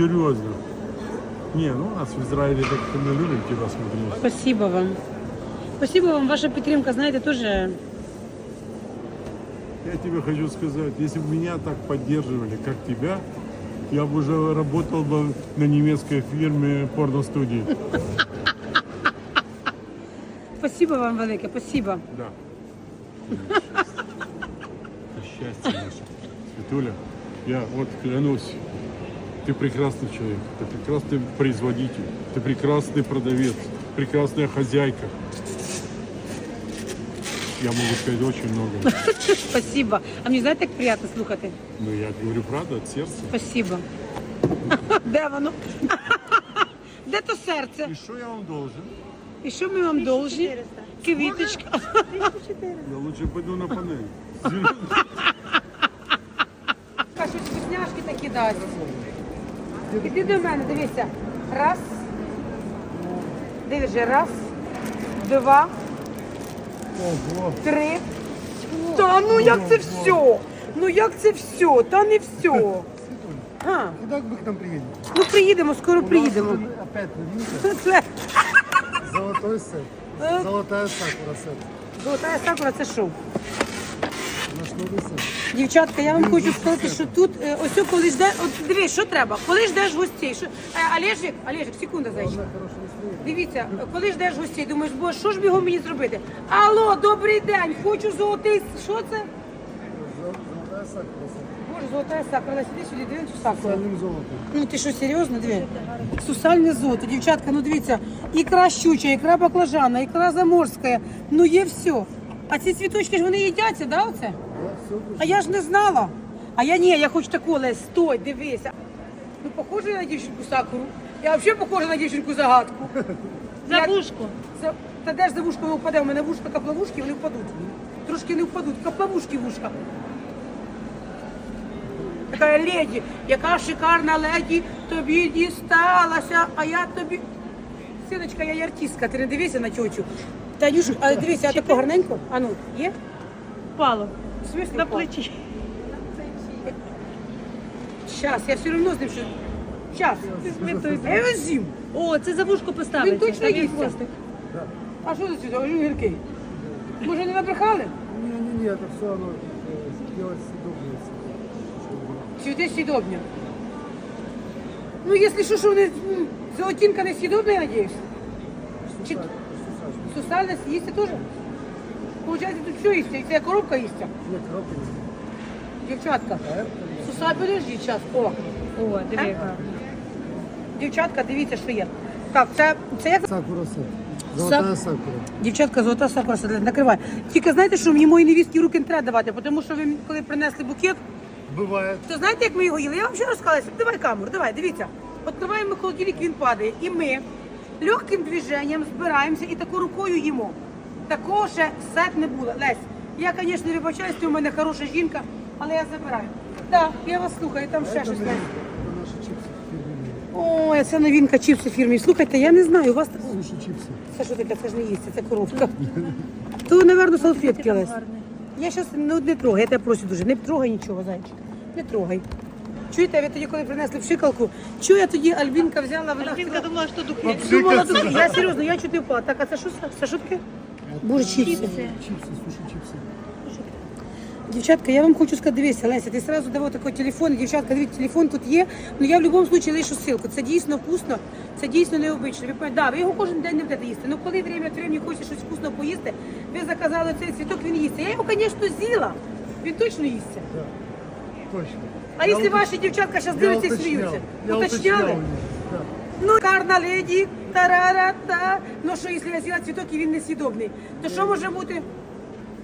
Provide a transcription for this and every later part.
серьезно. Не, ну у нас в Израиле так мы любим тебя смотреть. Спасибо вам. Спасибо вам, ваша підтримка, знаєте, теж Я тебе хочу сказать, если бы меня так поддерживали, как тебя, я бы уже работал бы на немецкой фирме порностудии. спасибо вам велике, спасибо. Да. Это счастье наше. Светуля, я вот клянусь, ты прекрасный человек, ты прекрасный производитель, ты прекрасный продавец, прекрасная хозяйка. Я могу сказать очень много. Спасибо. А мені знаєте, як приємно слухати? Но я говорю правда от сердца. Спасибо. Де воно? Де то серце? И что я вам должен? І що ми вам должні? Квіточка. Я лучше пойду на панель. Каже, вкусняшки такі дасть. Іди до мене, дивися. Раз. Дивись же, раз, два, Ого. три. Та ну як це все? Ну як це все? Та не все. А, Когда вы к нам приедете? ну приїдемо, скоро приїдемо. У нас Опять новинка. Це Золотой сет. Э? Золотая сакура сет. золота сакура, це що? Дівчатка, я вам хочу сказати, що тут е, ось коли жде, от дивись, що треба, коли ждеш гостей, що, е, Олежик, Олежик, секунда, зайчик. Дивіться, коли ждеш гостей, думаєш, бо що ж бігом мені зробити? Алло, добрий день, хочу золотий, що це? Боже, золота сакура, сиди сюди, дивись, сакура. Сальным золотом. Ну ти що, серйозно, диви? Сусальне золото, дівчатка, ну дивіться, ікра щуча, ікра баклажана, ікра заморська, ну є все. А ці цвіточки ж вони їдяться, да, оце? А я ж не знала. А я ні, я хочу таку, Лесь, стой, дивися. Ну, похоже на дівчинку сакуру. Я взагалі похожа на дівчинку загадку. За вушку. За... Та де ж за вушко не впаде? У мене вушка каплавушки, вони впадуть. Трошки не впадуть. Каплавушки вушка. Така леді, яка шикарна леді тобі дісталася, а я тобі. Синочка, я й артистка, ти не дивися на тьотю. Танюшу, а дивися, а тако гарненько? А ну, є? Впало. В смислі На впав? плечі. Щас, я все одно з ним що. Щас. Я його з'їм. О, це за вушку поставити. Він точно Там є їсть. хвостик. А що за сюди? Ой, гіркий. Може не набрехали? Не-не-не, это все оно э, делать съедобное. Цвіте сідобня. Ну, якщо що, що вони, м, золотинка не сідобна, я надіюсь. Чи сусальна їсти теж? Получається, тут все їсти, і ця коробка їсти. Нет, коробка не Дівчатка, сусаль, подожди, час. О, О, диви, яка. дівчатка, дивіться, що є. Так, це, це як Сакура сет. Золотая сакура. Дівчатка, золота сакура, сидить, накривай. Тільки знаєте, що мені моїй невістки руки не треба давати, тому що ви мені коли принесли букет, Бывает. то знаєте, як ми його їли? Я вам ще розказала. Давай камеру, давай, дивіться. Відкриваємо холодильник, він падає. І ми легким движенням збираємося і таку рукою їмо. Такого ще сет не було. Лесь, я, звісно, вибачаюсь, ти у мене хороша жінка, але я забираю. Так, я вас слухаю, там ще Это, щось. мы- Лесь. это наши чипсы фирменные. Ой, це новинка чіпси фірмі. Слухайте, я не знаю, у вас Суши чипсы. це що таке, це ж не їсти, це коробка. То, напевно, салфетки Лесь. Я зараз ну, не трогай, я тебе прошу дуже, не трогай нічого, зайчик. Не трогай. Чуєте, ви тоді, коли принесли в шикалку, чую, я тоді Альбінка взяла, вона Жінка хотіла- думала, що духи. думала, тут, я серйозно, я чуть не впала. Так, а це що, це що таке? Боже, чіпси. Чіпси. Чипсы, суши чипсы. Дівчатка, я вам хочу сказати, дивися, Леся, ти сразу давай такий телефон, дівчатка, дивіться, телефон тут є, ну я в будь-якому випадку лишу ссылку. Це дійсно вкусно, це дійсно необично. Ви пам'ятаєте, да, ви його кожен день не будете їсти. Ну коли время від времени хочете щось вкусно поїсти, ви заказали цей цвіток, він їсться. Я його, звісно, з'їла. Він точно їсться. Точно. А Я якщо уточ- ваші дівчатка зараз я дивляться і уточнял. сміються? Я Уточняли? уточнял у них, да. Ну, карна леді, тарарата. Ну що, якщо я з'їла цвіток і він не сідобний, то що може бути?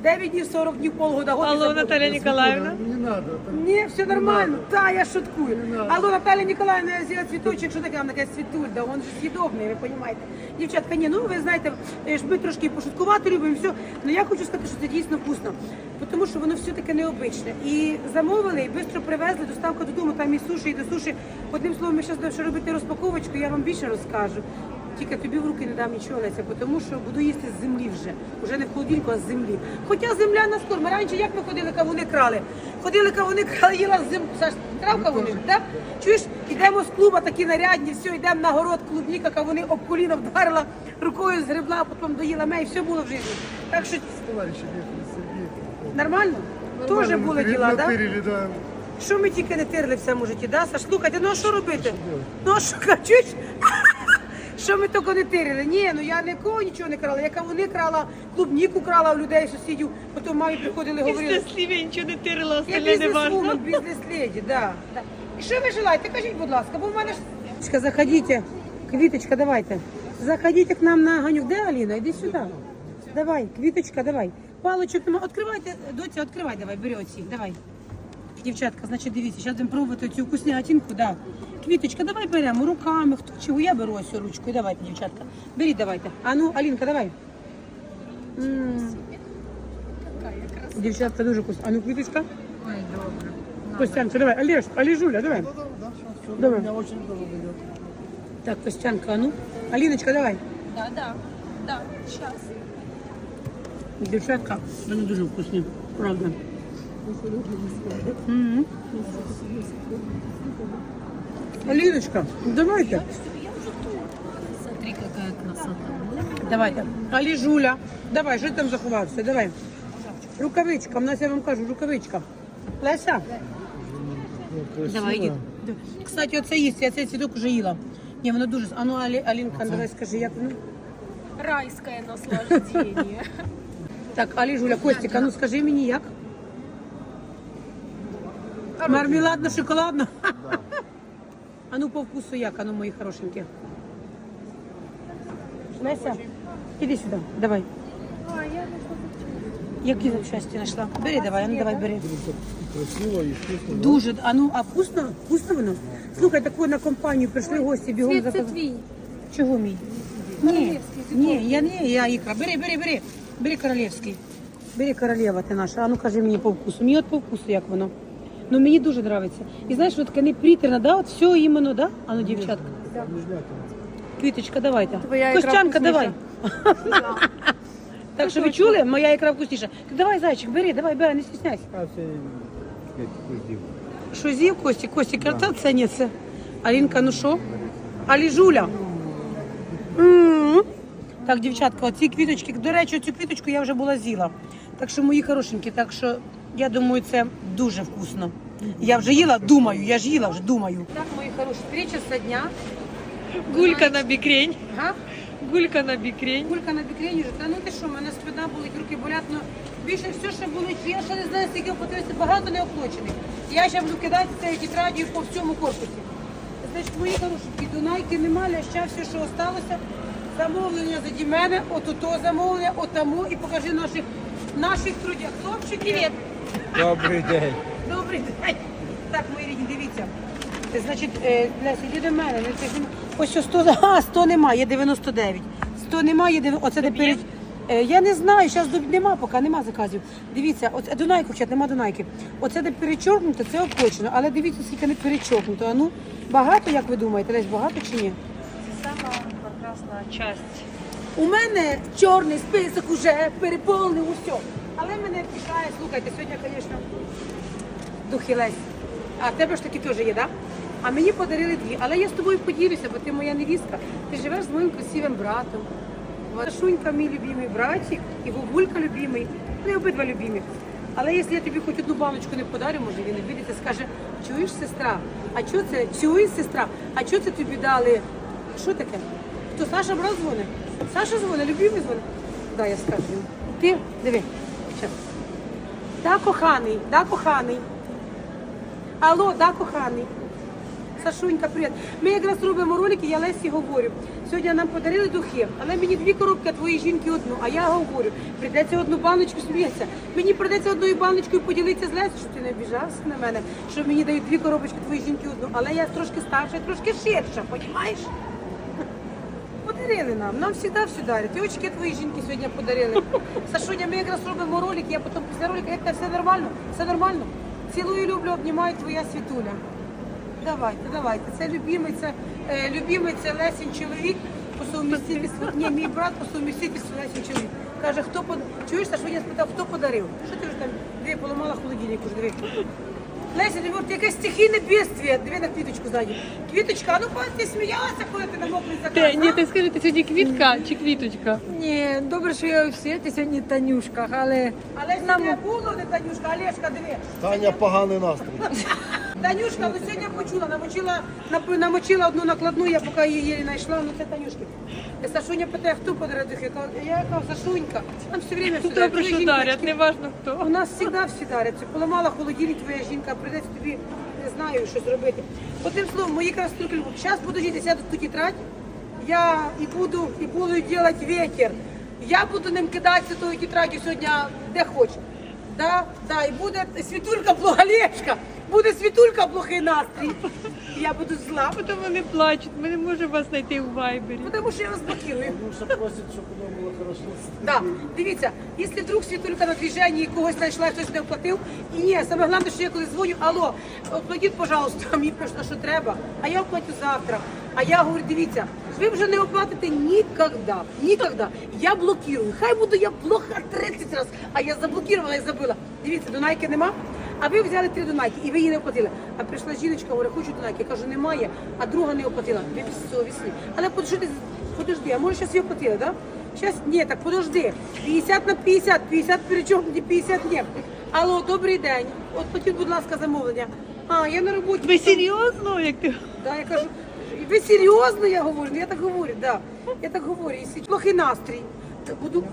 9 днів, 40 днів, полгода, год Алло. Наталя Ніколаївна. Не надо. Ні, все нормально. Та, я шуткую. Алло, Наталя Ніколаївна, я взяла цвіточок, що таке? Вона каже, світуль, да він же съедобний, ви розумієте. Дівчатка, ні, ну ви знаєте, е, ж ми трошки пошуткувати любимо, все. Ну я хочу сказати, що це дійсно вкусно. Тому що воно все таке необичне. І замовили, і швидко привезли, доставка додому, там і суші, і до суші. Одним словом, ми зараз робити розпаковочку, я вам більше розкажу. Тільки тобі в руки не дам нічого, Леся, тому що буду їсти з землі вже. Уже не в холодильнику, а з землі. Хоча земля нас корм. Раніше як ми ходили, кавуни крали? Ходили кавуни крали, їла з землі. Саш, крав кавуни, так? Чуєш, йдемо з клуба, такі нарядні, все, йдемо на город клубніка, а вони об коліно вдарила, рукою згребла, потім доїла мей, все було в житті. Так що нормально? Теж були діла, так? Да? Що ми тільки не тирили в цьому житті, да? Саш, слухайте, ну а що робити? Ну а що кажуть? Що ми тільки не тирили? Ні, ну я нікого нічого не крала. Яка вони крала, клубніку крала у людей, сусідів, потім мамі приходили говорили. Після слів я нічого не тирила, Я остальне не важно. бізнес-вумен, бізнес-леді, да. І що ви желаєте? Кажіть, будь ласка, бо в мене ж... Заходите. Квіточка, давайте. Заходите к нам на Ганю. Де Аліна? Іди сюди. Давай, Квіточка, давай. Палочок нема. Откривайте, доця, відкривай, давай, бери оці, давай. Дівчатка, значить, дивіться, зараз будемо пробувати цю вкуснятинку, да. Квіточка, давай беремо руками, хто чого, я беру ось цю ручку, давайте, дівчатка. Беріть, давайте. А ну, Алінка, давай. М. Дівчатка, дуже вкусно. А ну, Квіточка. Костянка, давай, Олеж, Олежуля, давай. Да, да, сейчас все. Давай. Меня очень тоже дает. Так, Костянка, а ну. Аліночка, давай. Да, да, да, щас. Дівчатка, вони дуже вкусні, правда. Мгм. Аліночка, давайте. Смотри, какая красота. Давайте. Аліжуля, давай, що ти там заховався? Давай. Рукавичка, в нас я вам кажу, рукавичка. Леся? Давай, іди. Кстати, оце їсть, я цей цвіток вже їла. Ні, воно дуже. А ну, Алі, Алінка, давай скажи, як воно? Райское наслаждение. Так, Алі Жуля, Костіка, ну скажи мені як? Мармеладно, шоколадно? А ну по вкусу як, а ну мої хорошенькі. Леся, іди сюди, давай. Які запчасті знайшла? Бери давай, а ну давай бери. Красиво и вкусно. Дуже, а ну, а вкусно? Вкусно воно? Слухай, таку на компанію прийшли гості, бігом Цвіт це заказали. твій. Чого мій? Ні, ні, я не, я ікра. Бери, бери, бери. Бери королівський. Бери королева ти наша. А ну кажи мені по вкусу. Мені от по вкусу як воно. Ну мені дуже подобається. І знаєш, от не притерно, да? От все іменно, да? А ну, дівчатка. Квіточка, давайте. Твоя ікра Костянка, давай. Так що ви чули? Моя ікра вкусніша. Давай, зайчик, бери, давай, бери, не стесняйся. А все, Що з'їв Костік? Костік, да. це ні, це. Алінка, ну що? Аліжуля. М. Так, дівчатка, оці квіточки, до речі, цю квіточку я вже була з'їла. Так що мої хорошенькі, так що я думаю, це дуже вкусно. Я вже їла, думаю, я ж їла вже, думаю. Так, мої хороші, три часа дня. Гулька на бікрень. Ага. Гулька на бікрень. Кулька на бікрені вже, та ну ти що, в мене спина болить, руки болять, ну більше все, що болить, я ще не знаю, скільки подивитися, багато не оплачених. Я ще буду кидати цією тетрадію по всьому корпусі. Значить, мої хорошенькі, Дунайки нема, ляща, все, що осталося. Замовлення заді мене, от ото замовлення, отаму і покажи наших наших трудях. Хлопчики. Привіт. Добрый день. Добрий день. Так, мої рідні, дивіться. Це, Значить, е, Леся, йди до мене. Ось що 100, а, 100 немає, є 99. 100 немає, є Оце де перед... Е, Я не знаю, зараз нема поки, нема заказів. Дивіться, оце Дунайку вчать, нема Дунайки. Оце де перечоркнуто, це оплачено. Але дивіться, скільки не перечоркнуто. А ну, багато, як ви думаєте, Лесь, багато чи ні? Це Сама прекрасна часть. У мене чорний список уже переповнив усе. Але мене пішає, слухайте, сьогодні, звісно, духи Лесь. А в тебе ж таки теж є, так? А мені подарили дві. Але я з тобою поділюся, бо ти моя невістка. Ти живеш з моїм красивим братом. Вашунька мій любимий братик і Вовулька любимий. Вони обидва любимі. Але якщо я тобі хоч одну баночку не подарю, може він обідеться, скаже, чуєш, сестра? А що це? Чуєш, сестра? А що це тобі дали? Що таке? Хто Саша брат дзвонить? Саша дзвонить, любимий дзвонить? Да, я скажу. Ти диви. Щас. Да, коханий, да, коханий. Алло, да, коханий. Сашунька, привіт. Ми якраз робимо ролики, я Лесі говорю. Сьогодні нам подарили духи, але мені дві коробки, а твої жінки одну. А я говорю, прийдеться одну баночку сміється. Мені прийдеться одною баночкою поділитися з Лесю, щоб ти не обіжався на мене, що мені дають дві коробочки, твої жінки одну. Але я трошки старша, трошки ширша, розумієш? Подарили нам, нам завжди все дарять. І очки твої жінки сьогодні подарили. Сашуня, ми якраз робимо ролик, я потім після ролика, як все нормально? Все нормально? Цілую, люблю, обнімаю твоя світуля. Давайте, давайте. Це любимий, це е, любимий, це Лесін чоловік по сумістительству. Ні, мій брат по сумістительству Лесін чоловік. Каже, хто под... чуєш, Сашуня спитав, хто подарив? Що ти вже там диви, поламала холодильник уже, диви. Леся, не говорить, якесь стихійне бедствие. Диви на квіточку ззаді. Квіточка, а ну па, ти сміялася, коли ти на мокрий заказ? Ти, ні, а? ти скажи, ти сьогодні квітка чи квіточка? Ні, добре, що я всі, світі сьогодні Танюшка, але Але ж нам не було, не Танюшка, Олешка, диви. Таня поганий настрій. Танюшка, ну сьогодні почула, намочила, намочила одну накладну, я поки її знайшла, ну це Танюшки. Сашуня питає, хто подарив? Я кажу, Я кажу, Сашунька, нам все время все Добре, що дарять, не важно У нас завжди всі даряться. Поламала холодильник твоя жінка, прийдеться тобі, не знаю, що зробити. Одним словом, мої красотки, зараз буду жити, сяду в ту тетрадь, я і буду, і буду робити ветер. Я буду ним кидатися тою тетрадю сьогодні, де хоч. Да, да, і буде світулька благолешка, буде світулька плохий настрій. Я буду зла, Потім вони плачуть, ми не можемо вас знайти у вайбері. тому що я вас блокирую. Що просить, щоб воно було хорошо. Да, дивіться, якщо вдруг світулька на движенні і когось знайшла, хтось не оплатив, і ні, саме головне, що я коли дзвоню, алло, оплатіть, пожалуйста, мені пишуть, що треба, а я оплатю завтра. А я говорю, дивіться, ви вже не оплатите ніколи, ніколи. Я блокирую. Хай буду я плохо 30 разів, а я заблокувала і забила. Дивіться, Дунайки нема. А ви взяли три Дунайки і ви її не оплатили. А прийшла жіночка, говорить, хочу Дунайки. Я кажу, немає, а друга не оплатила. Ви безсовісні. Але подожди, подожди, а може зараз її оплатили, так? Да? Сейчас, ні, так подожди. 50 на 50, 50 причому, не 50 ні. Алло, добрий день. От платіть, будь ласка, замовлення. А, я на роботі. Ви серйозно, як ти? Да, я кажу, ви серйозно, я говорю? Ну, я так говорю, да. Я так говорю. Якщо плохий настрій, буду...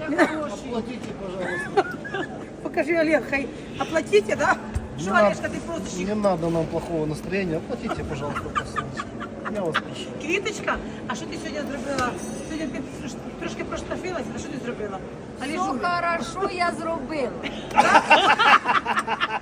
Оплатите, пожалуйста. Покажи, Олег, хай оплатите, да? Не Не Олежка, ты просто Не надо нам плохого настроения. Оплатите, пожалуйста, посылочку. Я вас прошу. Квіточка, а що ти сьогодні зробила? Сьогодні ти трош- трошки проштрафилася, а що ти зробила? все Олежуля, хорошо я зробила.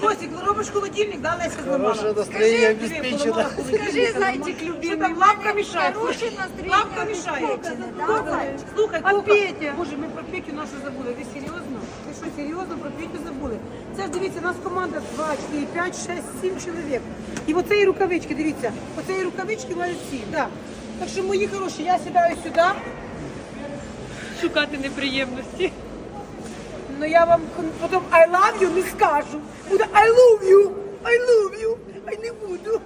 Костик, ну робиш холодильник, да, Леся зламала? Хорошее настроение Скажи, поламала холодильник, Скажи, зламала. зайчик Що там, лапка мішає? хорошее настроение Лапка мішає. обеспечено, да, Кока, зайчик? Слухай, А Кока, Петя? Боже, ми про Петю нашу забули. Ви серйозно? Ви що, серйозно про Петю забули? Це ж дивіться, у нас команда 2, 4, 5, 6, 7 чоловік. І оцеї рукавички, дивіться, оцеї рукавички мають всі. Да. Так що, мої хороші, я сідаю сюди, Шукати неприємності. Но я вам потім I love you не скажу. Буде I love you, I love you, I не буду.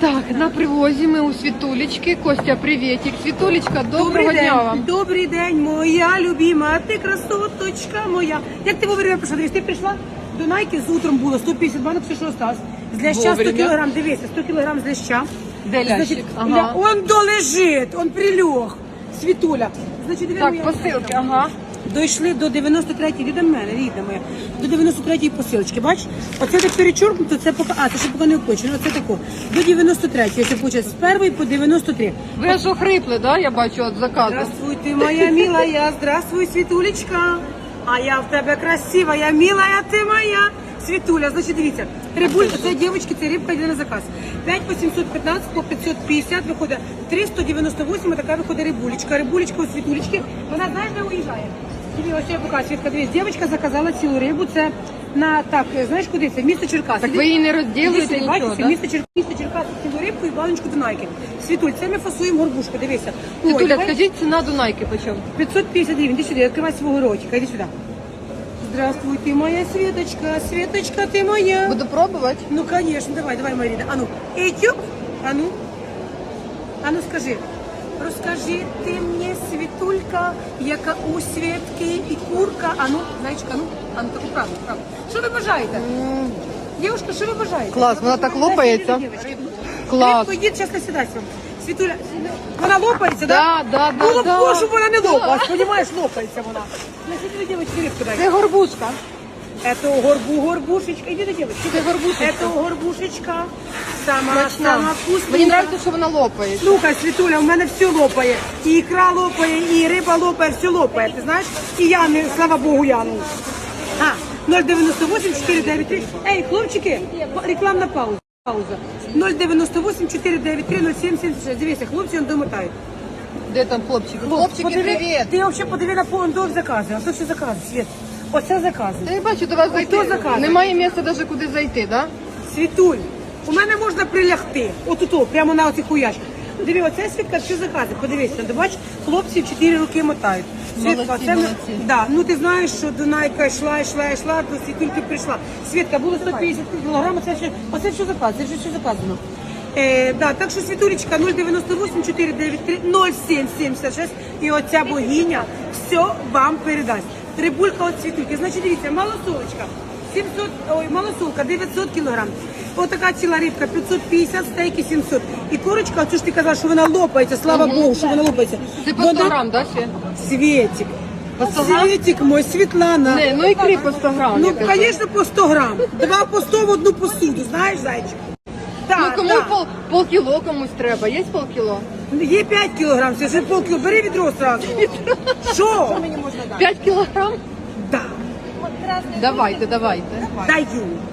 Так, на привозі ми у Світулечки. Костя, привітик. Світулечка, доброго день, дня вам. Добрий день, моя любима, ти красоточка моя. Як ти вовремя прийшла? Дивись, ти прийшла до Найки з утром було 150 банок, все що осталось. З ляща 100 Вовремя. кілограм, дивися, 100 кілограм з ляща. Де лящик? Ага. ля- он долежить, он прилег. Світуля. Значить, диви, Так, посилки, ага. Дійшли до 93-ї, від мене, рідна моя, до 93-ї посилочки, бачиш? Оце так перечоркнуто, це поки, а, це ще поки не оплачено, оце тако. До 93-ї, це получає з першої по 93. Ви аж охрипли, да? Я бачу від заказу. Здравствуй, ты моя милая, здравствуй, Світулечка. А я в тебе красива, я милая, ти моя. Світуля, значить, дивіться, рибуль, це дівчатки, це рибка йде на заказ. 5 по 715, по 550 виходить 398, така виходить рибулечка. Рибулечка у Світулечки, вона знаєш, де уїжджає? Тобі ось я покажу, Світка, дивись, дівчинка заказала цілу рибу, це на, так, знаєш куди це? Місто Черкас. Так ви її не розділуєте Дивіться, нічого, бачите, да? місто Черкас, місто Черкас, цілу рибку і баночку Дунайки. Світуль, це ми фасуємо горбушку, дивися. Ой, Світуля, давай- скажіть, ціна Дунайки почем? 550 гривен. Иди сюда, открывай своего ротика. Иди сюда. Здравствуй, ты моя Светочка. Светочка, ты моя. Буду пробувати. Ну, конечно, давай, давай, Марина. А ну, Этюб, а ну. А ну, скажи. Розкажи ти мені, Світулька, яка у Світки і курка. А ну, зайчика, ну, а ну, таку правду, правду. Що ви бажаєте? Дівушка, що ви бажаєте? Клас, вона так лопається. Клас. Рідко їд, чесно йдіть, вам. Світуля, вона лопається, Да, да, да, Було б да. вона не лопалась, понімаєш, лопається вона. Рибку дай. Це горбушка. Это горбу, горбушечка. Иди до девочки. Це горбушечка. Это горбушечка. Сама, Смачна. сама вкусна. Мені подобається, що вона лопає. Слухай, Світуля, у мене все лопає. І ікра лопає, і риба лопає, все лопає. Ти знаєш? І я не, слава Богу, я ну. А, 098 493. Ей, хлопчики, рекламна пауза. Пауза. 098 493 0776. Дивіться, хлопці он домотають. Де там хлопчики? Хлопчики, Подиви- привіт. Ти взагалі подиви на повндов закази. А то все закази, Світ. Оце закази. Та я бачу, до вас зайти. заказує? Немає місця навіть куди зайти, да? Світуль, у мене можна прилягти. Отут, прямо на оцих хуячках. Диви, оце свідка, що закази. Подивися, ти бачиш, хлопці в 4 роки мотають. Світка, Молодці, це ми- молодці. Да, ну ти знаєш, що Дунайка йшла, йшла, йшла, до світульки прийшла. Світка, було 150 кілограм, це все, оце все заказано, це вже все заказано. Е, да, так що Світулечка 098 493 0776 і оця богиня все вам передасть. Рибулька от світульки. Значить, дивіться, малосолочка. 700, ой, малосолка 900 кілограм. Отака ціла рибка 550, стейки 700. І корочка, оцю ж ти казала, що вона лопається, слава Богу, що вона лопається. Це по Вона- 100 грам, да, ще? Светик. По 100 грам? Светик мой, Светлана. Не, ну ікри по 100 грам. Ну, я кажу. конечно, по 100 грамм. Два по 100 в одну посуду, знаєш, зайчик? Ну кому так. пол, полкіло комусь треба, є полкіло? Є 5 кілограм, це вже полкіло. Бери відро сразу. Що? 5 кілограм? Да. Давайте, давайте. Даю,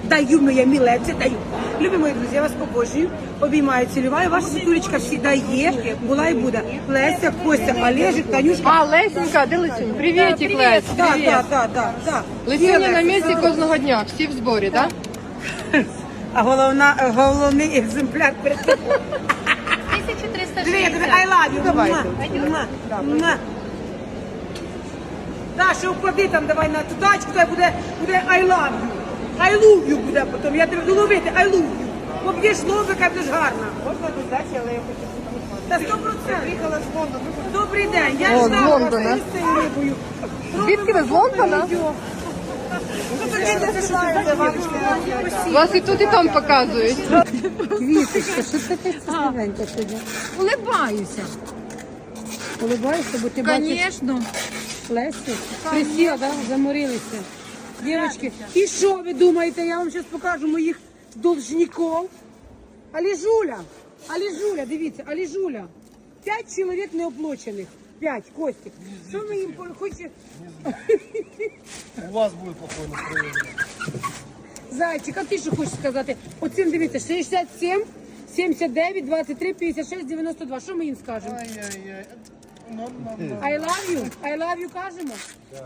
даю, моя миле, даю. Любі мої друзі, я вас побожнюю, обіймаю, цілюваю. Ваша світулечка завжди є, була і буде. Леся, Костя, Олежик, Танюшка. А, Лесенька, де Лесюнь? Привітик, Лесь. Так, Привіт. так, так, так, так. Лесюня на місці кожного дня, всі в зборі, так? А головна, головний екземпляр перед тобою. 1360. Диви, я тобі I love you. Давайте. Муа, муа, муа. Да, упади там, давай на ту тачку, то буде, буде I love you. I love you буде потім, я тебе буду ловити, I love you. Поб'єш лобика, будеш гарна. Можна додати, але я хочу Та сто процентів. Приїхала з Лондона. Добрий день, я О, з ждала вас Лондона. із цією рибою. Звідки ви з Лондона? Вас і тут, і там показують. Віточка, що ти цікавенька сьогодні? Улибаюся. Улибаюся, бо ти бачиш Звісно. Лесі. Присіла, да? заморилися. Дівчатки, і що ви думаєте? Я вам зараз покажу моїх должників. Аліжуля, Аліжуля, дивіться, Аліжуля. П'ять чоловік неоплачених. П'ять, Костік. Що ви їм по-? У вас буде плохое настроєння. Зайчик, а ти що хочеш сказати? Оцим дивіться, 67, 79, 23, 56, 92. Що ми їм скажемо? Ай-яй-яй. Ну, ну, ну. I love you, I love you кажемо.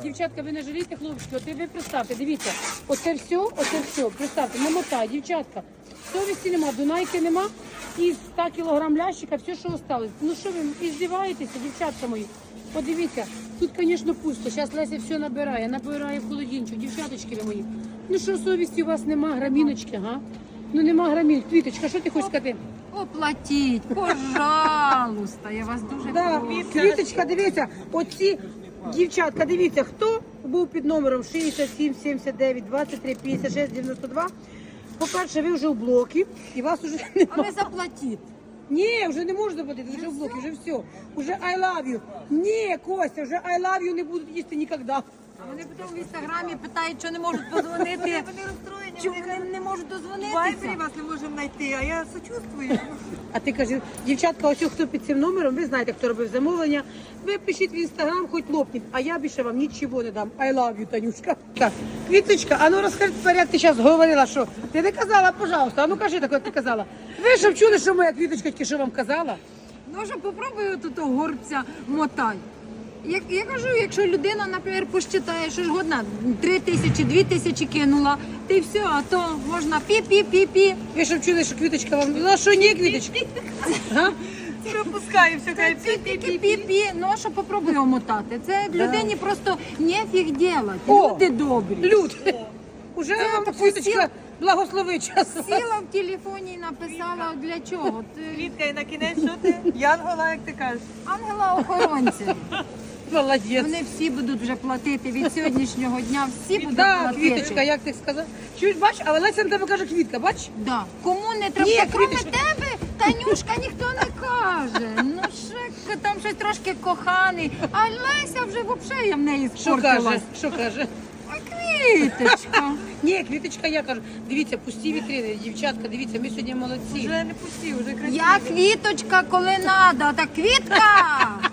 Дівчатка, ви не жалійте, хлопчики, от ви представте, дивіться, оце все, оце все, представте, намотай, дівчатка. Совісті нема, Дунайки нема, і 100 кілограм лящика, все, що осталось. Ну що ви, іздіваєтеся, дівчатка мої? Подивіться, тут, звісно, пусто. Зараз Леся все набирає, набирає в холодильничок, дівчаточки ви мої. Ну що, совісті у вас нема, граміночки, га? Ну нема грамін. Квіточка, що ти хочеш сказати? Оплатіть, пожалуйста, я вас дуже Да, прошу. Квіточка, дивіться, оці дівчатка, дивіться, хто був під номером 67, 79, 23, 56, 92. По-перше, ви вже у блокі, і вас вже немає. ви заплатіть. Ні, вже не можна заплатити, ви вже в блокі, вже все. Уже I love you. Ні, Костя, вже I love you не будуть їсти ніколи. А вони потім в інстаграмі питають, що не можуть подзвонити. Вони розстроєні. Чому вони не можуть дозвонитися? Вайбері вас не можемо знайти, а я сочувствую. А ти кажи, дівчатка, ось хто під цим номером, ви знаєте, хто робив замовлення. Ви пишіть в інстаграм, хоч лопніть, а я більше вам нічого не дам. I love you, Танюшка. Так, Квіточка, а ну розкажи тепер, як ти зараз говорила, що ти не казала, пожалуйста, а ну кажи так, як ти казала. Ви ж чули, що моя квіточка тільки що вам казала? Ну, що попробую тут горбця мотай. Як я кажу, якщо людина, наприклад, посчитає, що ж годна 3 тисячі, 2 тисячі кинула, ти все, а то можна пі-пі-пі-пі. Ви ж чули, що квіточка вам. Ну а що ні, квіточка? Га? Пропускаю все, Це каже, пі-пі-пі-пі. Ну а що попробуй омотати? Це людині просто нефіг делать. О! Люди добрі. Люд, уже вам так квіточка усі- благословить час. Сіла в телефоні і написала для чого. Ти- Квітка, і на кінець що ти? Янгола, як ти кажеш. Ангела охоронця. Молодець. Вони всі будуть вже платити від сьогоднішнього дня. Всі будуть Да, платити. квіточка, як ти сказав? Чуть бач, але Леся на тебе каже квітка, бач? Да. Кому не треба, Ні, кроме Квіточка. тебе, Танюшка, ніхто не каже. Ну ще там щось трошки коханий. А Леся вже взагалі я в неї Що каже? спортилась. Що каже? А квіточка. Ні, квіточка, я кажу, дивіться, пусті вітрини, дівчатка, дивіться, ми сьогодні молодці. Вже не пусті, вже красиво. Я квіточка, коли надо. Так квітка! Квітка!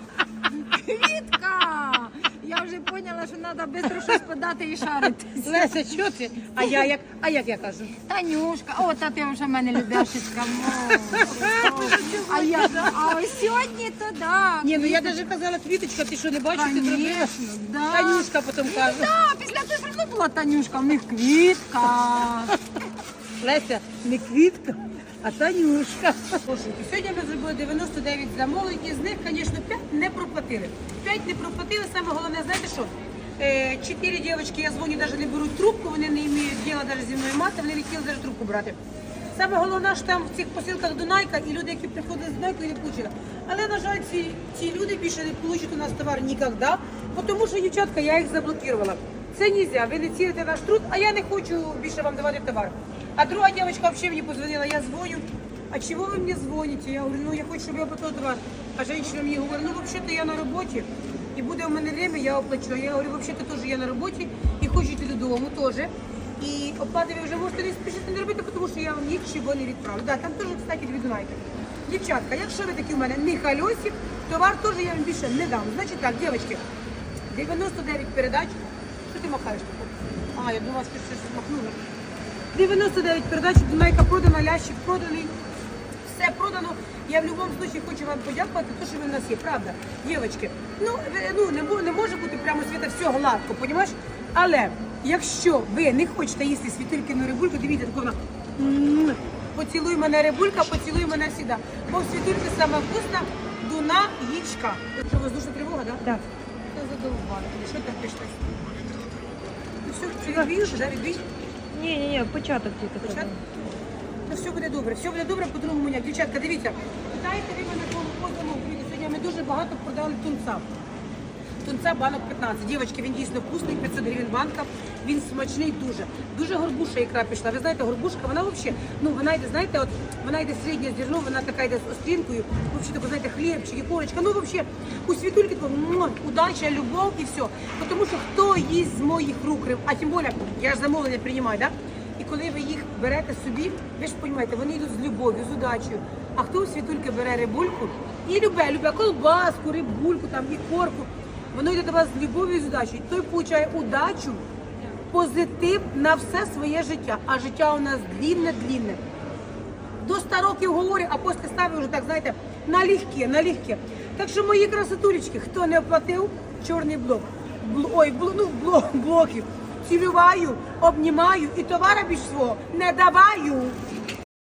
Вже поняла, що треба швидко щось подати і шаритись. Леся, що ти? А я як, а як я кажу? Танюшка, о, та ти вже мене любешечка. Мо. А я, а ось сьогодні то да. Ні, ну я навіть казала, квіточка, ти що не бачиш, ти зробила? Конечно, да. Танюшка потім каже. Да, після того все одно була Танюшка, в них квітка. Леся, не квітка, А Танюшка. Слушайте, сьогодні ми зробили 99 замовлень, із них, звісно, 5 не проплатили. 5 не проплатили, саме головне, знаєте що? Е, Чотири дівчатки, я дзвоню, навіть не беруть трубку, вони не мають діла навіть зі мною мати, вони не хотіли навіть трубку брати. Саме головне, що там в цих посилках Дунайка і люди, які приходили з Дунайкою, не получили. Але, на жаль, ці, ці люди більше не получать у нас товар ніколи, тому що, дівчатка, я їх заблокувала. Це нельзя, ви не цілите наш труд, а я не хочу більше вам давати товар. А друга дівчинка взагалі мені позвонила, я дзвоню. А чего вы мне звоните? Я говорю, ну я хочу, чтобы я оплатила товар. А женщина мне говорит, ну вообще-то я на роботі. І буде у мене время, я оплачу. Я говорю, вообще-то теж я на роботі і хочу йти додому теж. І оплати ви вже можете не спішити не робити, тому що я вам нічого не відправлю. Да, там теж, кстати, дві Дунайки. Дівчатка, якщо ви такі у мене не хальосі, товар теж я вам більше не дам. Значить так, дівчатки, 99 передач. Ти махаєш таку? А, я думала, що щось махнула. 99 передач, Дунайка продана, лящик проданий. Все продано. Я в будь-якому випадку хочу вам подякувати, те, що ви в нас є, правда, дівчатки. Ну, ну не, не може бути прямо світа все гладко, понімаєш? Але якщо ви не хочете їсти світулькину рибульку, дивіться, таку вона. Поцілуй мене рибулька, поцілуй мене всіда. Бо в світульки саме вкусна дуна яичка. Що, воздушна тривога, так? Так. Це задовбали. Що так пішли? Все, це відбій вже, да, відбій? Ні, ні, ні, початок тільки Початок? треба. Ну все буде добре, все буде добре по-другому ніяк. Дівчатка, дивіться, питаєте ви мене кого позамов. Дивіться, сьогодні ми дуже багато продали тунца. Тунца банок 15. Дівчатки, він дійсно вкусний, 500 гривень банка. Він смачний дуже. Дуже горбуша ікра пішла. Ви знаєте, горбушка, вона взагалі, ну вона йде, знаєте, от вона йде середнє зерно, вона така йде з острінкою, взагалі, таку, знаєте, хлібчик, і корочка. Ну, взагалі, у світульки то удача, любов і все. Тому що хто їсть з моїх рук а тим більше, я ж замовлення приймаю, так? І коли ви їх берете собі, ви ж розумієте, вони йдуть з любов'ю, з удачею. А хто у світульки бере рибульку і любе, любе колбаску, рибульку, там, і корку, воно йде до вас з любов'ю і з удачею. Той получає удачу, позитив на все своє життя. А життя у нас длінне-длінне. До 100 років говорю, а після ставлю вже так, знаєте, налегке, налегке. Так що мої красотулечки, хто не оплатив, чорний блок. Бл- ой, бл- ну, блок, блоків. Цілюваю, обнімаю і товара більш свого не даваю.